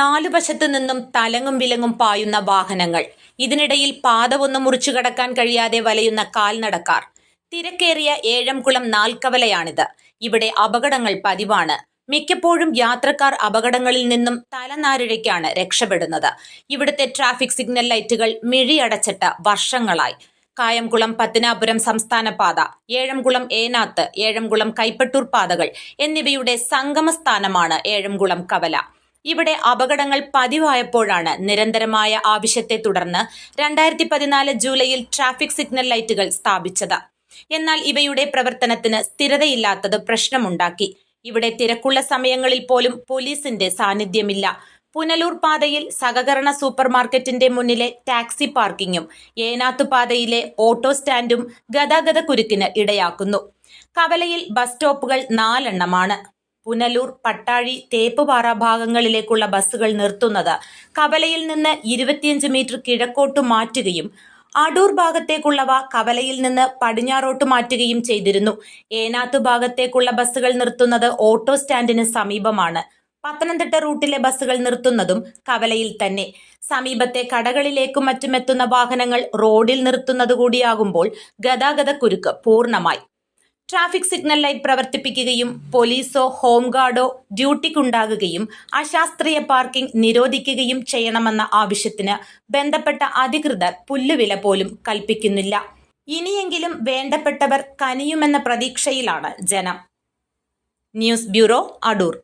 നാലു വശത്തു നിന്നും തലങ്ങും വിലങ്ങും പായുന്ന വാഹനങ്ങൾ. ഇതിനിടയിൽ പാത ഒന്ന് മുറിച്ചു കടക്കാൻ കഴിയാതെ വലയുന്ന കാൽനടക്കാർ. തിരക്കേറിയ ഏഴംകുളം നാൽക്കവലയാണിത്. ഇവിടെ അപകടങ്ങൾ പതിവാണ്. മിക്കപ്പോഴും യാത്രക്കാർ അപകടങ്ങളിൽ നിന്നും തലനാരിഴയ്ക്കാണ് രക്ഷപ്പെടുന്നത്. ഇവിടുത്തെ ട്രാഫിക് സിഗ്നൽ ലൈറ്റുകൾ മിഴിയടച്ചിട്ട് വർഷങ്ങളായി. കായംകുളം പത്തനാപുരം സംസ്ഥാന പാത ഏഴംകുളം ഏനാത്ത് ഏഴംകുളം കൈപ്പട്ടൂർ പാതകൾ എന്നിവയുടെ സംഗമസ്ഥാനമാണ് ഏഴംകുളം കവല. ഇവിടെ അപകടങ്ങൾ പതിവായപ്പോഴാണ് നിരന്തരമായ ആവശ്യത്തെ തുടർന്ന് രണ്ടായിരത്തി പതിനാല് ജൂലൈയിൽ ട്രാഫിക് സിഗ്നൽ ലൈറ്റുകൾ സ്ഥാപിച്ചത്. എന്നാൽ ഇവയുടെ പ്രവർത്തനത്തിന് സ്ഥിരതയില്ലാത്തത് പ്രശ്നമുണ്ടാക്കി. ഇവിടെ തിരക്കുള്ള സമയങ്ങളിൽ പോലും പോലീസിന്റെ സാന്നിധ്യമില്ല. പുനലൂർ പാതയിൽ സഹകരണ സൂപ്പർ മാർക്കറ്റിന്റെ മുന്നിലെ ടാക്സി പാർക്കിങ്ങും ഏനാത്തു പാതയിലെ ഓട്ടോ സ്റ്റാൻഡും ഗതാഗത കുരുക്കിന് ഇടയാക്കുന്നു. കവലയിൽ ബസ് സ്റ്റോപ്പുകൾ നാലെണ്ണമാണ്. പുനലൂർ പട്ടാഴി തേപ്പുപാറ ഭാഗങ്ങളിലേക്കുള്ള ബസ്സുകൾ നിർത്തുന്നത് കവലയിൽ നിന്ന് ഇരുപത്തിയഞ്ച് മീറ്റർ കിഴക്കോട്ട് മാറ്റുകയും അടൂർ ഭാഗത്തേക്കുള്ളവ കവലയിൽ നിന്ന് പടിഞ്ഞാറോട്ട് മാറ്റുകയും ചെയ്തിരുന്നു. ഏനാത്തു ഭാഗത്തേക്കുള്ള ബസ്സുകൾ നിർത്തുന്നത് ഓട്ടോ സ്റ്റാൻഡിന് സമീപമാണ്. പത്തനംതിട്ട റൂട്ടിലെ ബസ്സുകൾ നിർത്തുന്നതും കവലയിൽ തന്നെ. സമീപത്തെ കടകളിലേക്കും മറ്റും എത്തുന്ന വാഹനങ്ങൾ റോഡിൽ നിർത്തുന്നത് കൂടിയാകുമ്പോൾ ഗതാഗത കുരുക്ക് പൂർണമായി. ട്രാഫിക് സിഗ്നൽ ലൈറ്റ് പ്രവർത്തിപ്പിക്കുകയും പോലീസോ ഹോംഗാർഡോ ഡ്യൂട്ടിക്കുണ്ടാകുകയും അശാസ്ത്രീയ പാർക്കിംഗ് നിരോധിക്കുകയും ചെയ്യണമെന്ന ആവശ്യത്തിന് ബന്ധപ്പെട്ട അധികൃതർ പുല്ലുവില പോലും കൽപ്പിക്കുന്നില്ല. ഇനിയെങ്കിലും വേണ്ടപ്പെട്ടവർ കനിയുമെന്ന പ്രതീക്ഷയിലാണ് ജനം. News bureau Adoor.